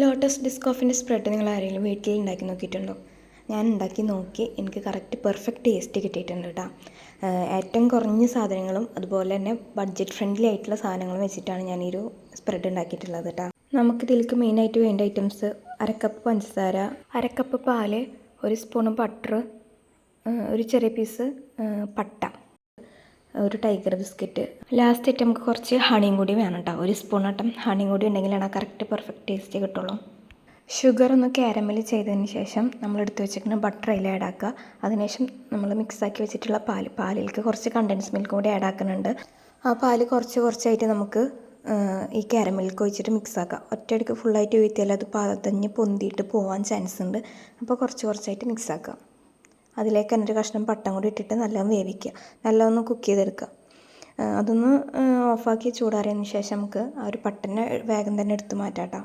Lotus ഡിസ്കോഫിന്റെ spread നിങ്ങൾ ആരെങ്കിലും വീട്ടിൽ ഉണ്ടാക്കി നോക്കിയിട്ടുണ്ടോ? ഞാൻ ഉണ്ടാക്കി നോക്കി. എനിക്ക് കറക്റ്റ് പെർഫെക്റ്റ് ടേസ്റ്റ് കിട്ടിയിട്ടുണ്ട് കേട്ടോ ഏറ്റവും കുറഞ്ഞ സാധനങ്ങളും അതുപോലെ തന്നെ ബഡ്ജറ്റ് ഫ്രണ്ട്ലി ആയിട്ടുള്ള സാധനങ്ങളും വെച്ചിട്ടാണ് ഞാൻ ഈ ഒരു സ്പ്രെഡ് ഉണ്ടാക്കിയിട്ടുള്ളത് കേട്ടോ നമുക്ക് ഇതിലേക്ക് മെയിനായിട്ട് വേണ്ട ഐറ്റംസ് അരക്കപ്പ് പഞ്ചസാര അരക്കപ്പ് പാൽ ഒരു സ്പൂണ് ബട്ടർ ഒരു ചെറിയ പീസ് പട്ട. ഒരു ടൈഗർ ബിസ്ക്കറ്റ് ലാസ്റ്റ് ആയിട്ട് നമുക്ക് കുറച്ച് ഹണിയും കൂടി വേണം കേട്ടോ ഒരു സ്പൂൺ ആട്ടം ഹണിയും കൂടി ഉണ്ടെങ്കിലാണ് കറക്റ്റ് പെർഫെക്റ്റ് ടേസ്റ്റ് കിട്ടുള്ളൂ. ഷുഗർ ഒന്ന് കാരമൽ ചെയ്തതിന് ശേഷം നമ്മൾ എടുത്ത് വെച്ചിരിക്കുന്ന ബട്ടർ അതിൽ ആഡ് ആക്കുക. അതിനുശേഷം നമ്മൾ മിക്സാക്കി വെച്ചിട്ടുള്ള പാൽ പാലിലേക്ക് കുറച്ച് കണ്ടൻസ് മിൽക്ക് കൂടി ആഡ് ആക്കുന്നുണ്ട്. ആ പാൽ കുറച്ച് കുറച്ചായിട്ട് നമുക്ക് ഈ കാരമലിലേക്ക് ഒഴിച്ചിട്ട് മിക്സ് ആക്കുക ഒറ്റയടിക്ക് ഫുള്ളായിട്ട് വീഴ്ത്തിയാൽ അത് പതഞ്ഞ് പൊന്തിയിട്ട് പോകാൻ ചാൻസ് ഉണ്ട്. അപ്പോൾ കുറച്ച് കുറച്ചായിട്ട് മിക്സ് ആക്കാം. അതിലേക്ക് തന്നെ ഒരു കഷ്ണം പട്ടം കൂടി ഇട്ടിട്ട് നല്ലോണം വേവിക്കുക. നല്ലോണം കുക്ക് ചെയ്തെടുക്കുക. അതൊന്ന് ഓഫാക്കി ചൂടാറിയതിന് ശേഷം നമുക്ക് ആ ഒരു പട്ടനെ വേഗം തന്നെ എടുത്ത് മാറ്റാം കേട്ടോ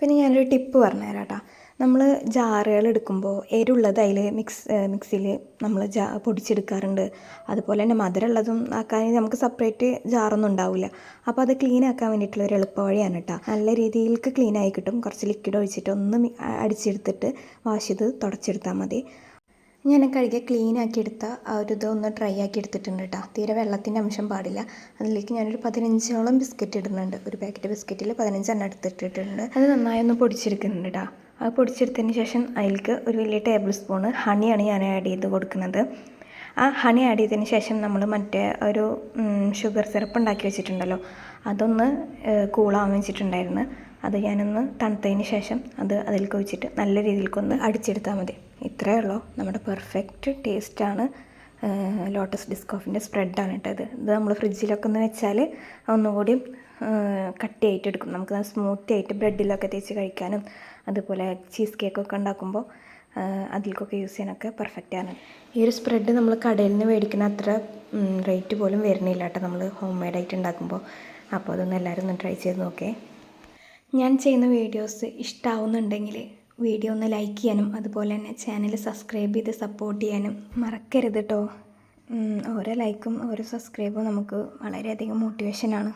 പിന്നെ ഞാനൊരു ടിപ്പ് പറഞ്ഞുതരാം കേട്ടോ നമ്മൾ ജാറുകൾ എടുക്കുമ്പോൾ എരുള്ളത് അതിൽ മിക്സ് മിക്സിയിൽ നമ്മൾ ജാ പൊടിച്ചെടുക്കാറുണ്ട്. അതുപോലെ തന്നെ മധുരമുള്ളതും ആക്കാൻ നമുക്ക് സെപ്പറേറ്റ് ജാറൊന്നും ഉണ്ടാവില്ല. അപ്പോൾ അത് ക്ലീൻ ആക്കാൻ വേണ്ടിയിട്ടുള്ള ഒരു എളുപ്പ വഴിയാണ് കേട്ടോ നല്ല രീതിയിലേക്ക് ക്ലീൻ ആയി കിട്ടും. കുറച്ച് ലിക്വിഡ് ഒഴിച്ചിട്ട് ഒന്ന് അടിച്ചെടുത്തിട്ട് വാഷ് ചെയ്ത് തുടച്ചെടുത്താൽ മതി. ഞാൻ കഴുകി ക്ലീൻ ആക്കി എടുത്ത ആ ഒരു ഇത് ഒന്ന് ഡ്രൈ ആക്കി എടുത്തിട്ടുണ്ട് കേട്ടോ. തീരെ വെള്ളത്തിന്റെ അംശം പാടില്ല. അതിലേക്ക് ഞാനൊരു പതിനഞ്ചോളം ബിസ്ക്കറ്റ് ഇടുന്നുണ്ട്. ഒരു പാക്കറ്റ് ബിസ്ക്കറ്റിൽ പതിനഞ്ചെണ്ണം എടുത്തിട്ടിട്ടുണ്ട്. അത് നന്നായി ഒന്ന് പൊടിച്ചെടുക്കുന്നുണ്ട് കേട്ടോ. അത് പൊടിച്ചെടുത്തതിന് ശേഷം അതിലേക്ക് ഒരു വലിയ ടേബിൾ സ്പൂണ് ഹണിയാണ് ഞാൻ ആഡ് ചെയ്ത് കൊടുക്കുന്നത്. ആ ഹണി ആഡ് ചെയ്തതിന് ശേഷം നമ്മൾ മറ്റേ ഒരു ഷുഗർ സിറപ്പ് ഉണ്ടാക്കി വെച്ചിട്ടുണ്ടല്ലോ. അതൊന്ന് കൂളാവാൻ വെച്ചിട്ടുണ്ടായിരുന്നു. അത് ഞാനൊന്ന് തണുത്തതിന് ശേഷം അത് അതിലേക്ക് വെച്ചിട്ട് നല്ല രീതിയിൽക്കൊന്ന് അടിച്ചെടുത്താൽ മതി. ഇത്രയേ ഉള്ളൂ. നമ്മുടെ പെർഫെക്റ്റ് ടേസ്റ്റാണ് ലോട്ടസ് ഡിസ്കോഫിന്റെ സ്പ്രെഡാണ് ഇട്ടത് ഇത്. നമ്മൾ ഫ്രിഡ്ജിലൊക്കെ ഒന്ന് വെച്ചാൽ ഒന്നുകൂടി കട്ടി ആയിട്ട് എടുക്കും. നമുക്ക് സ്മൂത്തി ആയിട്ട് ബ്രെഡിലൊക്കെ തേച്ച് കഴിക്കാനും അതുപോലെ ചീസ് കേക്കൊക്കെ ഉണ്ടാക്കുമ്പോൾ അതിലേക്കൊക്കെ യൂസ് ചെയ്യാനൊക്കെ പെർഫെക്റ്റ് ആണ്. ഈ ഒരു സ്പ്രെഡ് നമ്മൾ കടയിൽ നിന്ന് മേടിക്കുന്ന അത്ര റേറ്റ് പോലും വരുന്നില്ല കേട്ടോ നമ്മൾ ഹോം മെയ്ഡായിട്ട് ഉണ്ടാക്കുമ്പോൾ. അപ്പോൾ അതൊന്ന് എല്ലാവരും ഒന്ന് ട്രൈ ചെയ്ത് നോക്കേ. ഞാൻ ചെയ്യുന്ന വീഡിയോസ് ഇഷ്ടമാവുന്നുണ്ടെങ്കിൽ വീഡിയോ ഒന്ന് ലൈക്ക് ചെയ്യാനും അതുപോലെ തന്നെ ചാനൽ സബ്സ്ക്രൈബ് ചെയ്ത് സപ്പോർട്ട് ചെയ്യാനും മറക്കരുത് കേട്ടോ ഓരോ ലൈക്കും ഓരോ സബ്സ്ക്രൈബും നമുക്ക് വളരെയധികം മോട്ടിവേഷനാണ്